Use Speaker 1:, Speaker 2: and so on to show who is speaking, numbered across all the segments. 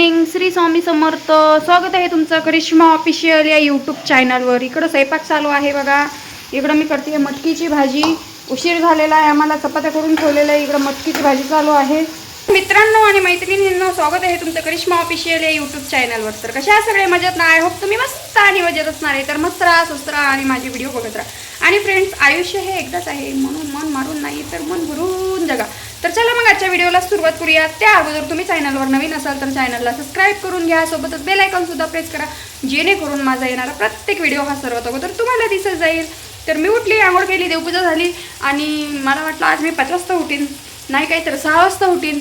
Speaker 1: Morning Shri Swami Samarth. स्वागत आहे तुमचं करिश्मा ऑफिशियल या यूट्यूब चॅनलवर इकडं स्वयंपाक चालू आहे बघा. इकडं मी करते मटकीची भाजी. उशीर झालेला आहे आम्हाला चपात्या करून ठेवलेलं आहे. इकडं मटकीची भाजी चालू आहे. मित्रांनो आणि मैत्रिणींनो स्वागत आहे तुमचं करिश्मा ऑफिशियल या यूट्यूब चॅनलवर तर कशा सगळे? मजेत ना? आय होप तुम्ही मस्त आणि मजेत असणार आहे. तर मस्त राहा स्वस्त राहा आणि माझी व्हिडिओ बघत राहा. आणि फ्रेंड्स आयुष्य हे एकदाच आहे. म्हणून मन मारून नाही तर मन भरून जगा. तर चला मग आजच्या व्हिडिओला सुरुवात करूया. त्या अगोदर तुम्ही चॅनलवर नवीन असाल तर चॅनलला सबस्क्राईब करून घ्या. सोबतच बेल सुद्धा प्रेस करा. जेणेकरून माझा येणारा प्रत्येक व्हिडिओ हा सर्वात अगोदर तुम्हाला दिसत जाईल. तर मी उठली आंघोळ केली देवपूजा झाली. आणि मला वाटलं आज मी पाच वाजता उठीन. नाही काय तर सहा वाजता उठीन.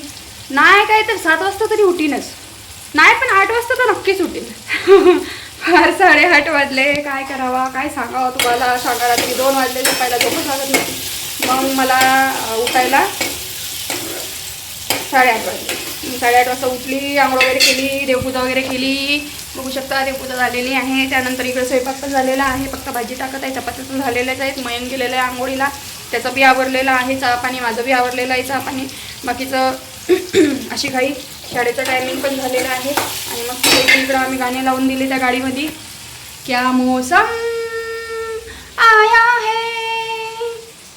Speaker 1: नाही काय तर सात वाजता तरी उठीनच. नाही पण आठ वाजता तर नक्कीच उठीन. फार साडेआठ वाजले. काय करावा? काय सांगावं तुम्हाला? सांगा रात्री दोन वाजले झोपायला झोपच लागत नाही मग मला उठायला साडेआठ वाजले. साडेआठ वाजता उठली आंघोळ वगैरे केली देवपूजा वगैरे केली. बघू शकता देवपूजा झालेली आहे. त्यानंतर इकडे स्वयंपाक पण झालेला आहे. फक्त भाजी टाकत आहे चपात्या पण झालेल्याच आहेत. मयन गेलेलं आहे आंघोळीला. त्याचं बी आवरलेलं आहे. चहा पाणी माझं बी आवरलेलं आहे चहा पाणी. बाकीचं अशी काही शाळेचं टायमिंग पण झालेलं आहे. आणि मग तिथे इकडं आम्ही गाणे लावून दिले त्या गाडीमध्ये. क्या मौसम आया है?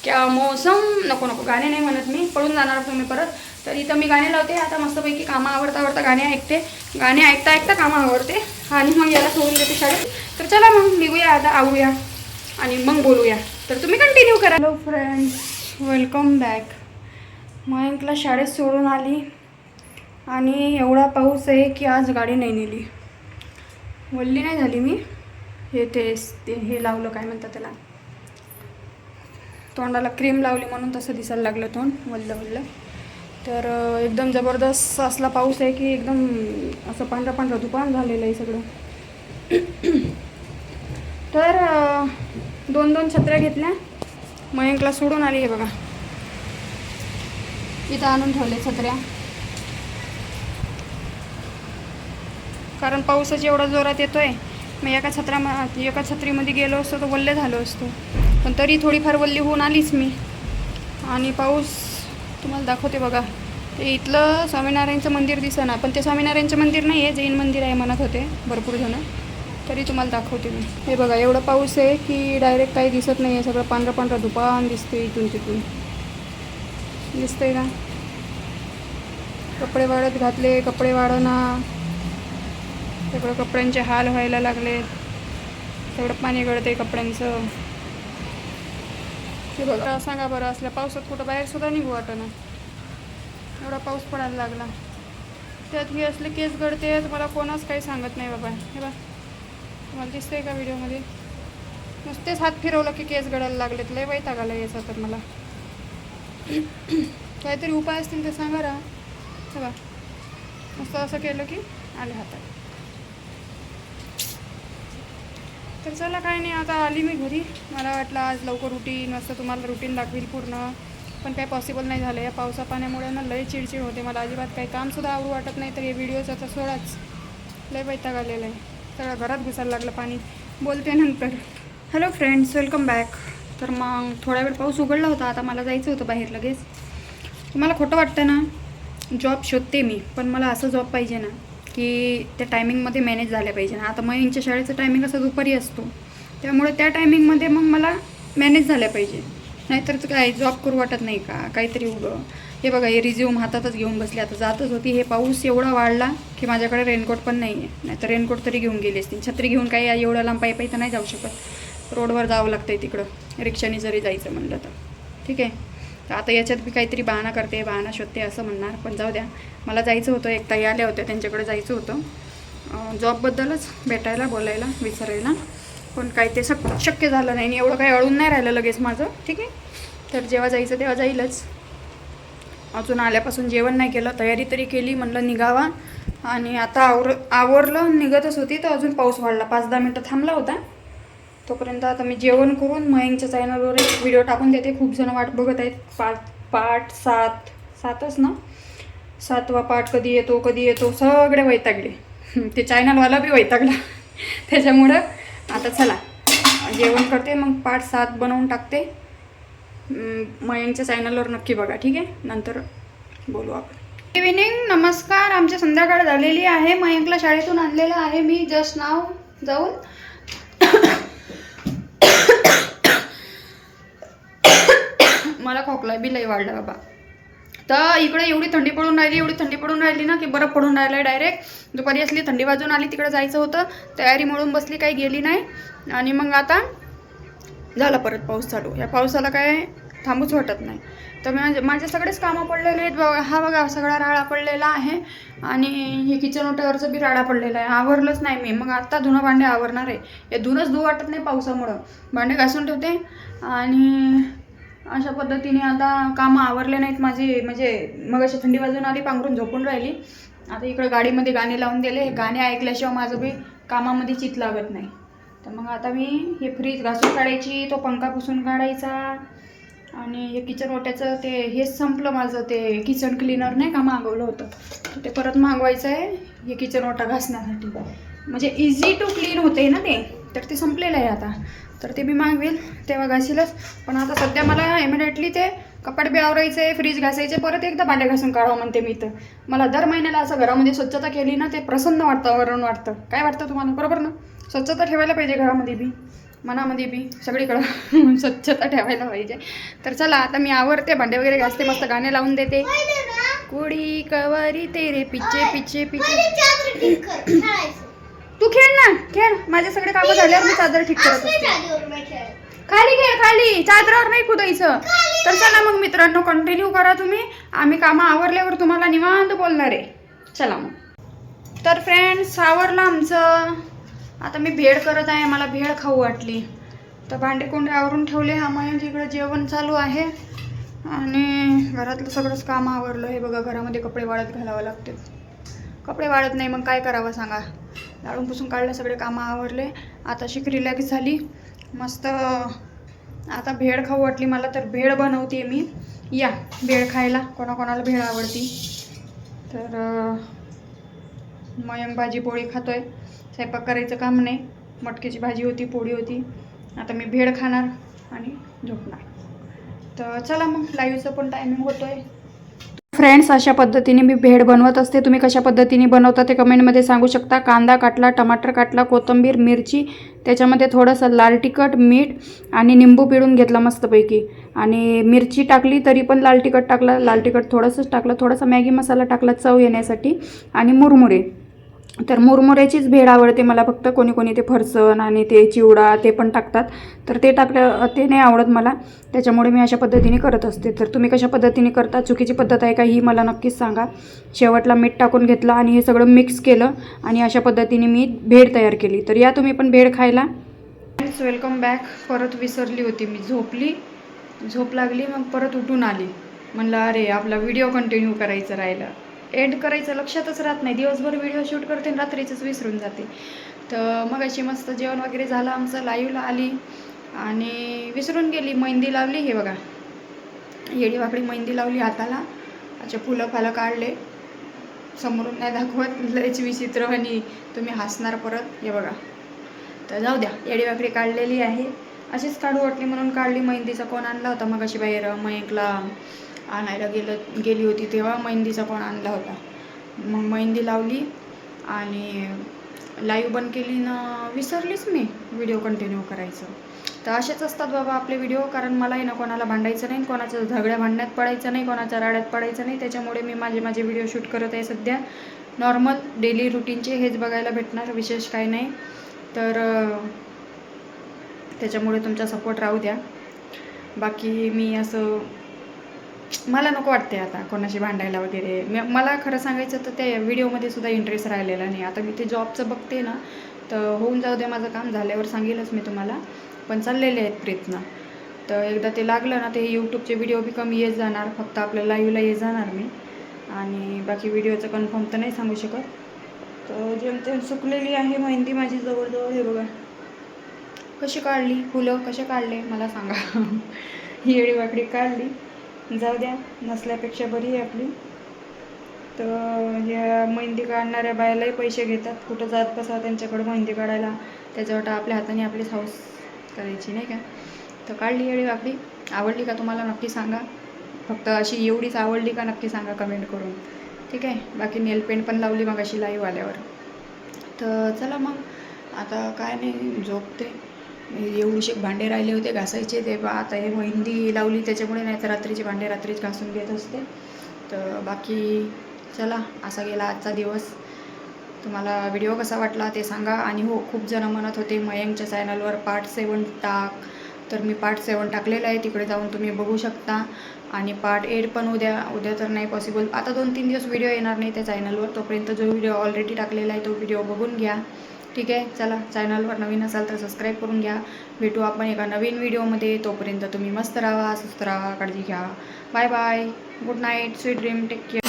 Speaker 1: क्या मौसम? नको नको गाणे नाही म्हणत मी. पळून जाणार तुम्ही परत. तर इथं मी गाणे लावते. आता मस्तपैकी कामं आवडता आवडता गाणे ऐकते. गाणे ऐकता ऐकता कामं आवडते. आणि मग याला सोडून देते शाळेत. तर चला मग निघूया आता आवूया. आणि मग बोलूया. तर तुम्ही कंटिन्यू करा. हॅलो फ्रेंड्स वेलकम बॅक मयंकला शाळेत सोडून आली. आणि एवढा पाऊस आहे की आज गाडी नाही नेली. वल्ली नाही झाली मी. हे ते ते हे लावलं काय म्हणतात त्याला? तोंडाला क्रीम लावली म्हणून तसं दिसायला लागलं तोंड वल्लं वल्लं. तर एकदम जबरदस्त असला पाऊस आहे की एकदम असं पांढरा पांढरा दुकान झालेलं आहे सगळं. तर दोन दोन छत्र्या घेतल्या. मयंकला सोडून आली आहे बघा. इथं आणून ठेवले छत्र्या. कारण पाऊसच एवढा जोरात येतो आहे मग एका छत्र्या एका छत्रीमध्ये गेलो असतो तर वल्ले झालो असतो. पण तरी थोडीफार वल्ली होऊन आलीच मी. आणि पाऊस तुम्हाला दाखवते बघा. ते इथलं स्वामीनारायणचं मंदिर दिसेना पण ते स्वामीनारायणचं मंदिर नाही आहे जैन मंदिर आहे म्हणत होते भरपूर जणं. तरी तुम्हाला दाखवते मी. हे बघा एवढा पाऊस आहे की डायरेक्ट काही दिसत नाही आहे सगळं पांढरं पांढरं दुकान दिसते इथून तिथून. दिसतंय का कपडे वाळत घातले कपडे वाढना सगळं कपड्यांचे हाल व्हायला लागले. सगळं पाणी गळते कपड्यांचं. ते बघा सांगा बरं असल्या पावसात कुठं बाहेर सुद्धा निघू वाटणं एवढा पाऊस पडायला लागला. त्यात हे असले केस गळते मला कोणाच काही सांगत नाही बाबा. हे बा तुम्हाला दिसतंय का व्हिडिओमध्ये? नुसतेच हात फिरवलं की केस गळायला लागलेत. लय वैतागाला याचा तर मला. काहीतरी उपाय असतील ते सांगा रा. हे बा नुसतं असं केलं की आले हातात. तर चला काय नाही आता आली मी घरी. मला वाटलं आज लवकर रुटीन मस्त तुम्हाला रुटीन दाखवील पूर्ण. पण काही पॉसिबल नाही झालं. या पावसा पाण्यामुळे ना लय चिडचिड होते. मला अजिबात काही कामसुद्धा आवडू वाटत नाही. तर हे व्हिडिओच आता सोडाच. लय वैताग आलेला आहे. सगळं घरात घुसायला लागलं पाणी. बोलते नंतर. हॅलो फ्रेंड्स वेलकम बॅक तर मग थोडा वेळ पाऊस उघडला होता. आता मला जायचं होतं बाहेर लगेच. तुम्हाला खोटं वाटतं ना? जॉब शोधते मी. पण मला असं जॉब पाहिजे ना. की त्या टायमिंगमध्ये मॅनेज झाल्या पाहिजे. ना आता मग शाळेचं टायमिंग असं दुपारी असतो. त्यामुळे त्या टायमिंगमध्ये मग मला मॅनेज झाल्या पाहिजे. नाहीतर काय जॉब करू वाटत नाही का? काहीतरी उगं. हे बघा हे रिझ्यूम हातातच घेऊन बसले. आता जातच होती. हे पाऊस एवढा वाढला की माझ्याकडे रेनकोट पण नाही आहे नाहीतर रेनकोट तरी घेऊन गेली असती. छत्री घेऊन काही एवढ्या लांब पायी पायी तर नाही जाऊ शकत. रोडवर जावं लागतं आहे तिकडं. रिक्षाने जरी जायचं म्हणलं तर. ठीक आहे? तर आता याच्यात मी काहीतरी बहाणा करते बहाणा शोधते असं म्हणणार पण जाऊ द्या. मला जायचं होतं एक ताई आल्या होत्या त्यांच्याकडे जायचं होतं. जॉबबद्दलच भेटायला बोलायला विचारायला. पण काही ते शक शक्य झालं नाही आणि एवढं काही अळून नाही राहिलं लगेच माझं ठीक आहे? तर जेव्हा जायचं तेव्हा जाईलच. अजून आल्यापासून जेवण नाही केलं तयारी तरी केली म्हणलं निघावा. आणि आता आवर आवरलं निघतच होती तर अजून पाऊस वाढला. पाच दहा मिनटं थांबला होता. तोपर्यंत आता मी जेवण करून मयंकच्या चॅनलवर एक व्हिडिओ टाकून देते. खूप जण वाट बघत आहेत. पाच पाठ सात सातच ना? सातवा पाठ कधी येतो कधी येतो? सगळे वैतागले. ते चॅनलवाला बी वैतागला. त्याच्यामुळं आता चला. जेवण करते मग पाठ सात बनवून टाकते. मयंकच्या चॅनलवर नक्की बघा ठीक आहे? नंतर बोलू आपण. इव्हिनिंग नमस्कार. आमची संध्याकाळ झालेली आहे. मयंकला शाळेतून आणलेलं आहे. मी जस्ट नाव जाऊन मला खोकला बी लई वाढला बाबा. तर इकडे एवढी थंडी पडून राहिली एवढी थंडी पडून राहिली ना की बरं पडून राहिलं डायरेक्ट दुपारी असली थंडी वाजून आली तिकडे जायचं होतं. तयारी म्हणून बसली काही गेली नाही. आणि मग आता झाला परत पाऊस चालू. या पावसाला काय थांबूच वाटत नाही. तर माझे माझे सगळेच कामं पडलेले आहेत बघा. हा बघा सगळा राळा पडलेला आहे. आणि हे किचन ओट्यावरचं बी राडा पडलेला आहे. आवरलंच नाही मी. मग आत्ता धुणं भांडे आवरणार आहे. हे धुणंच धू वाटत नाही पावसामुळं. भांडे घासून ठेवते. आणि अशा पद्धतीने आता कामं आवरले नाहीत माझी म्हणजे मग अशी थंडी वाजून आली पांघरून झोपून राहिली. आता इकडं गाडीमध्ये गाणे लावून दिले गाणे ऐकल्याशिवाय माझं बी कामामध्ये चित लागत नाही. तर मग आता मी हे फ्रीज घासून काढायची तो पंखा पुसून काढायचा आणि हे किचन ओट्याचं ते हेच संपलं माझं ते किचन क्लीनर नाही का मागवलं होतं. ते परत मागवायचं आहे हे किचन ओटा घासण्यासाठी. म्हणजे इझी टू क्लीन होते ना ते? तर ते संपलेलं आहे आता. तर ते मी मागवेल तेव्हा घासीलच पण आता सध्या मला इमिडिएटली ते कपाट बी आवरायचे फ्रीज घासायचे परत एकदा भांडे घासून काढावं म्हणते मी तर मला दर महिन्याला असं घरामध्ये स्वच्छता केली ना ते प्रसन्न वाटतं वरून वाटतं. काय वाटतं तुम्हाला? बरोबर ना? स्वच्छता ठेवायला पाहिजे घरामध्ये बी मनामध्ये बी सगळीकडं. स्वच्छता ठेवायला पाहिजे. तर चला आता मी आवरते भांडे वगैरे घासते मस्त गाणे लावून देते. कुडी कवारी तेरे पिच्चे पिच्चे पिच्चे तू खेळ ना खेळ. माझे सगळे कामं झाल्यावर मी चादर ठीक करत असते. खाली खेळ खाली. चादरावर नाही कुदायचं तर चला मग मित्रांनो कंटिन्यू करा तुम्ही. आम्ही कामं आवरल्यावर तुम्हाला निवांत बोलणार आहे. चला मग. तर फ्रेंड्स आवरलं आमचं. आता मी भेळ करत आहे. मला भेळ खाऊ वाटली. तर भांडे कोंडे आवरून ठेवले. हा मयंक इकडं जेवण चालू आहे. आणि घरातलं सगळंच काम आवरलं. हे बघा घरामध्ये कपडे वाळत घालावं लागते कपडे वाळत नाही मग काय करावं सांगा? लाडून पुसून काढलं सगळे कामं आवरले. आता शिक रिलॅक्स झाली. मस्त आता भेळ खाऊ वाटली मला तर. भेळ बनवते मी. या भेळ खायला. कोणाकोणाला भेळ आवडती. तर मयम भाजी पोळी खातोय. स्वयंपाक करायचं काम नाही. मटकीची भाजी होती पोळी होती. आता मी भेळ खाणार आणि झोपणार. तर चला मग लाईव्हचं पण टायमिंग होतोय. फ्रेंड्स अशा पद्धतीने मी भेळ बनवत असते. तुम्ही कशा पद्धतीने बनवता ते कमेंटमध्ये सांगू शकता. कांदा काटला टमाटर काटला कोथिंबीर मिरची त्याच्यामध्ये थोडंसं लाल तिखट मीठ आणि निंबू पिळून घेतला मस्तपैकी. आणि मिरची टाकली तरी पण लाल तिखट टाकला. लाल तिखट थोडंसंच टाकलं. थोडासा मॅगी मसाला टाकला चव येण्यासाठी. आणि मुरमुरे. तर मुरमुऱ्याचीच भेळ आवडते मला फक्त. कोणी कोणी ते फरसण आणि ते चिवडा ते पण टाकतात. तर ते टाकलं ते नाही आवडत मला. त्याच्यामुळे मी अशा पद्धतीने करत असते. तर तुम्ही कशा पद्धतीने करता? चुकीची पद्धत आहे का? ही मला नक्कीच सांगा. शेवटला मीठ टाकून घेतलं आणि हे सगळं मिक्स केलं आणि अशा पद्धतीने मी भेळ तयार केली. तर या तुम्ही पण भेळ खायला. वेलकम बॅक परत विसरली होती मी. झोपली. झोप लागली मग परत उठून आली. म्हणलं अरे आपला व्हिडिओ कंटिन्यू करायचं राहिला. एंड करायचं लक्षातच राहत नाही. दिवसभर व्हिडिओ शूट करते आणि रात्रीचंच विसरून जाते. तर मग अशी मस्त जेवण वगैरे झालं आमचं. लाईव्हला आली आणि विसरून गेली. मेहंदी लावली. हे बघा. येडी वाकडी मेहंदी लावली हाताला. अच्छा फुलं फालं काढले. समोरून नाही दाखवत. लयच विचित्र आणि तुम्ही हसणार परत. हे बघा. तर जाऊ द्या. येडी वाकडी काढलेली आहे. अशीच काढू वाटली म्हणून काढली. मेहंदीचा कोण आणला होता? मग अशी बाहेर मयंकला आणायला गेलं गेली होती तेव्हा मेहंदीचा पण आणला होता. मग मेहंदी लावली आणि लाईव्ह बंद केली ना विसरलीच मी व्हिडिओ कंटिन्यू करायचं. तर असेच असतात बाबा आपले व्हिडिओ कारण मलाही ना कोणाला भांडायचं नाही कोणाचं झगड्या भांडण्यात पडायचं नाही कोणाच्या राड्यात पडायचं नाही. त्याच्यामुळे मी माझे माझे व्हिडिओ शूट करत आहे सध्या. नॉर्मल डेली रुटीनचे हेच बघायला भेटणार विशेष काही नाही. तर त्याच्यामुळे तुमचा सपोर्ट राहू द्या. बाकी मी असं मला नको वाटते आता कोणाशी भांडायला वगैरे. मला खरं सांगायचं तर त्या व्हिडिओमध्ये सुद्धा इंटरेस्ट राहिलेला नाही. आता मी ते जॉबचं बघते ना तर होऊन जाऊ दे माझं काम झाल्यावर सांगेलच मी तुम्हाला. पण चाललेले आहेत प्रयत्न. तर एकदा ते लागलं ना ते यूट्यूबचे व्हिडिओ बी कमी येत जाणार. फक्त आपल्या लाईव्हला येत जाणार मी. आणि बाकी व्हिडिओचं कन्फर्म तर नाही सांगू शकत. तर जेमतेम सुकलेली आहे मेहंदी माझी जवळजवळ हे बघा. कशी काढली? फुलं कसे काढले? मला सांगा. ही येडी वाकडी काढली. जाऊ द्या नसल्यापेक्षा बरी आहे आपली. तर ह्या मेहंदी काढणाऱ्या बायालाही पैसे घेतात. कुठं जात बसा त्यांच्याकडं मेहंदी काढायला. त्याच्यावर आपल्या हाताने आपलीच हाऊस करायची नाही का? तर काढली एवढी आपली आवडली का तुम्हाला? नक्की सांगा. फक्त अशी एवढीच आवडली का? नक्की सांगा कमेंट करून. ठीक आहे? बाकी नेल पेंट पण लावली मग अशी लाईव्ह आल्यावर. तर चला मग. आता काय नाही झोपते. एवढीशे भांडे राहिले होते घासायचे ते बा आता हे मेहंदी लावली त्याच्यामुळे नाही तर रात्रीचे भांडे रात्रीच घासून घेत असते. तर बाकी चला असा गेला आजचा दिवस. तुम्हाला व्हिडिओ कसा वाटला ते सांगा. आणि हो खूप जण म्हणत होते मयंकच्या चॅनलवर पार्ट सेवन टाक. तर मी पार्ट सेवन टाकलेला आहे तिकडे जाऊन तुम्ही बघू शकता. आणि पार्ट एट पण उद्या उद्या तर नाही पॉसिबल आता दोन तीन दिवस व्हिडिओ येणार नाही त्या चॅनलवर तोपर्यंत जो व्हिडिओ ऑलरेडी टाकलेला आहे तो व्हिडिओ बघून घ्या. ठीक आहे चला चॅनलवर नवीन असाल तर सबस्क्राईब करून घ्या. भेटू आपण एका नवीन व्हिडिओमध्ये तोपर्यंत तुम्ही मस्त राहा स्वस्त राहा काळजी घ्या. Bye bye good night sweet dream take care